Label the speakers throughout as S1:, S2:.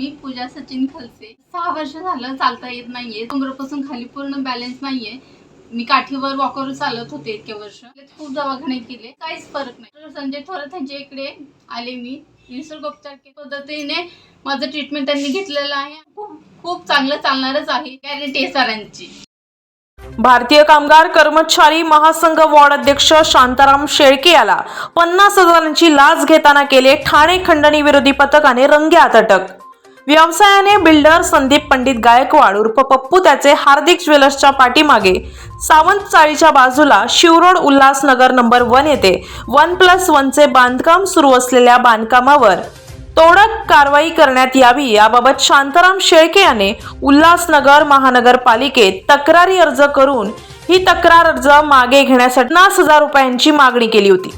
S1: मी पूजा सचिन खलसे. सहा वर्ष झालं चालता येत नाहीये. कमरेपासून खाली पूर्ण बॅलन्स नाहीये. मी काठीवर वॉकरवर चालत होते इतके वर्ष. खूप दवाखाने केले. काहीच फरक नाही. संजय थोरात यांच्या इकडे आले मी. निसर्गोपचार पद्धतीने माझं ट्रीटमेंट त्यांनी घेतलेलं आहे. खूप खूप चांगलं चालणारच आहे. गॅरंटी आहे सरांची.
S2: भारतीय कामगार कर्मचारी महासंघ वॉर्ड अध्यक्ष शांताराम शेळके याला पन्नास हजारांची लाच घेताना केले ठाणे खंडणी विरोधी पथकाने रंग्यात अटक. व्यवसायाने बिल्डर संदीप पंडित गायकवाड उर्फ पप्पू त्याचे हार्दिक ज्वेलर्सच्या पाठीमागे. सावंत चाळीच्या बाजूला शिवरोड उल्हासनगर नंबर वन येथे वन प्लस वनचे बांधकाम सुरू असलेल्या बांधकामावर तोडक कारवाई करण्यात यावी याबाबत शांताराम शेळके याने उल्हासनगर महानगरपालिकेत तक्रारी अर्ज करून ही तक्रार अर्ज मागे घेण्यासाठी पन्नास हजार रुपयांची मागणी केली होती.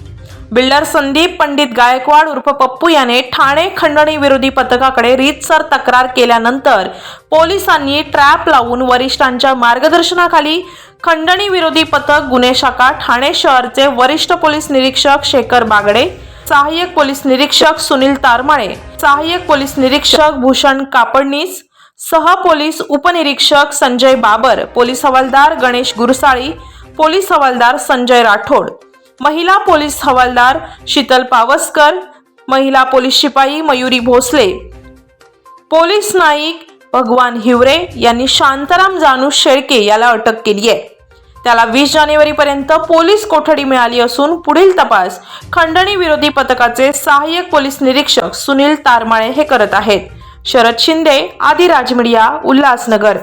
S2: बिल्डर संदीप पंडित गायकवाड उर्फ पप्पू याने ठाणे खंडणी विरोधी पथकाकडे रीतसर तक्रार केल्यानंतर पोलिसांनी ट्रॅप लावून वरिष्ठांच्या मार्गदर्शनाखाली खंडणी विरोधी पथक गुन्हे शाखा ठाणे शहरचे वरिष्ठ पोलीस निरीक्षक शेखर बागडे सहाय्यक पोलीस निरीक्षक सुनील तारमाळे सहाय्यक पोलीस निरीक्षक भूषण कापडनीस सह पोलीस उपनिरीक्षक संजय बाबर पोलीस हवालदार गणेश गुरसाळी पोलीस हवालदार संजय राठोड. महिला पोलीस हवालदार शीतल पावसकर महिला पोलीस शिपाई मयुरी भोसले. पोलीस नाईक भगवान हिवरे यांनी शांताराम जानू शेळके याला अटक केली आहे. त्याला वीस जानेवारीपर्यंत पोलीस कोठडी मिळाली असून पुढील तपास खंडणी विरोधी पथकाचे सहाय्यक पोलीस निरीक्षक सुनील तारमाळे हे करत आहेत. शरद शिंदे आदी राजमीडिया उल्हासनगर.